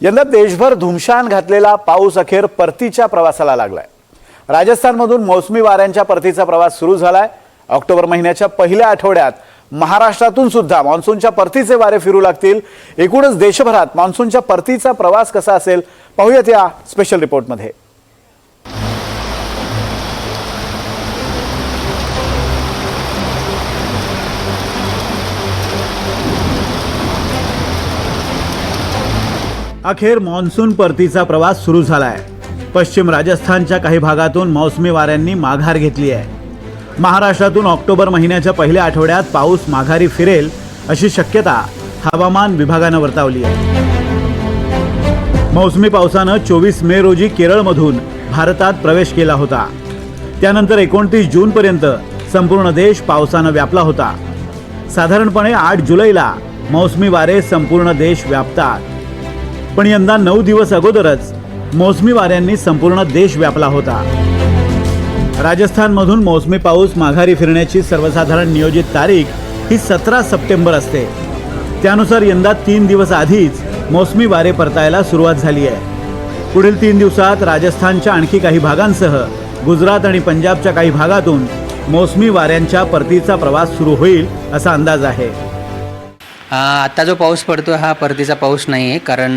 यंदा देशभर धुमशान घातलेला पाऊस अखेर परतीच्या प्रवासाला लागलाय. राजस्थानमधून मोसमी वाऱ्यांच्या परतीचा प्रवास सुरू झालाय. ऑक्टोबर महिन्याच्या पहिल्या आठवड्यात महाराष्ट्रातून सुद्धा मान्सूनच्या परतीचे वारे फिरू लागतील. एकूणच देशभरात मान्सूनच्या परतीचा प्रवास कसा असेल पाहूयात या स्पेशल रिपोर्टमध्ये अखेर मान्सून परतीचा प्रवास सुरू झालाय. पश्चिम राजस्थानच्या काही भागातून मौसमी वाऱ्यांनी माघार घेतली आहे. महाराष्ट्रातून ऑक्टोबर महिन्याच्या पहिल्या आठवड्यात पाऊस माघारी फिरेल अशी शक्यता हवामान विभागानं वर्तवली आहे. मौसमी पावसानं चोवीस मे रोजी केरळमधून भारतात प्रवेश केला होता. त्यानंतर एकोणतीस जूनपर्यंत संपूर्ण देश पावसानं व्यापला होता. साधारणपणे आठ जुलैला मौसमी वारे संपूर्ण देश व्यापतात. पण यंदा नऊ दिवस अगोदरच मोसमी वाऱ्यांनी संपूर्ण देश व्यापला होता. राजस्थानमधून मोसमी पाऊस माघारी फिरण्याची सर्वसाधारण नियोजित तारीख ही सतरा सप्टेंबर असते. त्यानुसार यंदा तीन दिवस आधीच मोसमी वारे परतायला सुरुवात झाली आहे. पुढील तीन दिवसात राजस्थानच्या आणखी काही भागांसह गुजरात आणि पंजाबच्या काही भागातून मोसमी वाऱ्यांच्या परतीचा प्रवास सुरू होईल असा अंदाज आहे. आत्ता जो पाऊस पडतो हा परतीचा पाऊस नाही आहे कारण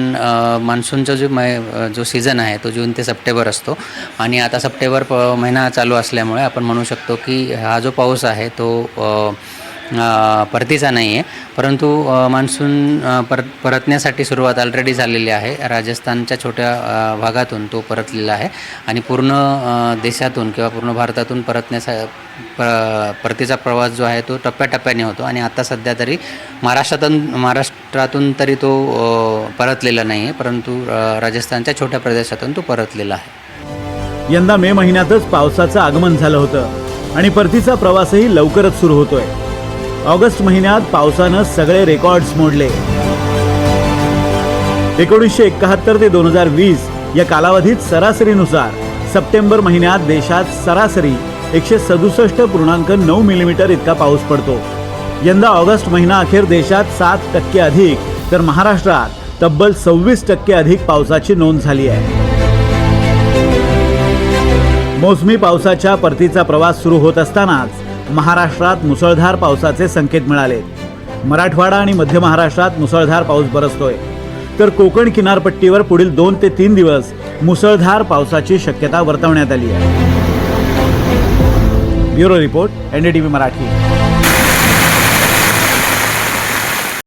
मान्सूनचा जो मै जो सीझन आहे तो जून ते सप्टेंबर असतो. आणि आता सप्टेंबर प महिना चालू असल्यामुळे आपण म्हणू शकतो की हा जो पाऊस आहे तो परतीचा नाही आहे परंतु मान्सून पर परतण्यासाठी सुरुवात ऑलरेडी झालेली आहे. राजस्थानच्या छोट्या भागातून तो परतलेला आहे. आणि पूर्ण देशातून किंवा पूर्ण भारतातून परतण्यासा प परतीचा प्रवास जो आहे तो टप्प्याटप्प्याने होतो. आणि आता सध्या तरी महाराष्ट्रातून महाराष्ट्रातून तरी तो परतलेला नाही आहे परंतु राजस्थानच्या छोट्या प्रदेशातून तो परतलेला आहे. यंदा मे महिन्यातच पावसाचं आगमन झालं होतं. आणि परतीचा प्रवासही लवकरच सुरू होतोय. ऑगस्ट महिन्यात पावसानं सगळे रेकॉर्ड्स मोडले. एकोणीसशे एकाहत्तर ते दोन हजार वीस या कालावधीत सरासरीनुसार सप्टेंबर महिन्यात देशात सरासरी एकशे सदुसष्ट पूर्णांक नऊ मिलीमीटर इतका पाऊस पडतो. यंदा ऑगस्ट महिना अखेर देशात सात टक्के अधिक तर महाराष्ट्रात तब्बल सव्वीस टक्के अधिक पावसाची नोंद झाली आहे. मोसमी पावसाच्या परतीचा प्रवास सुरू होत असतानाच महाराष्ट्रात मुसळधार पावसाचे संकेत मिळाले. मराठवाडा आणि मध्य महाराष्ट्रात मुसळधार पाऊस बरसतोय. तर कोकण किनारपट्टीवर पुढील दोन ते तीन दिवस मुसळधार पावसाची शक्यता वर्तवण्यात आली आहे. Bureau report NDTV Marathi.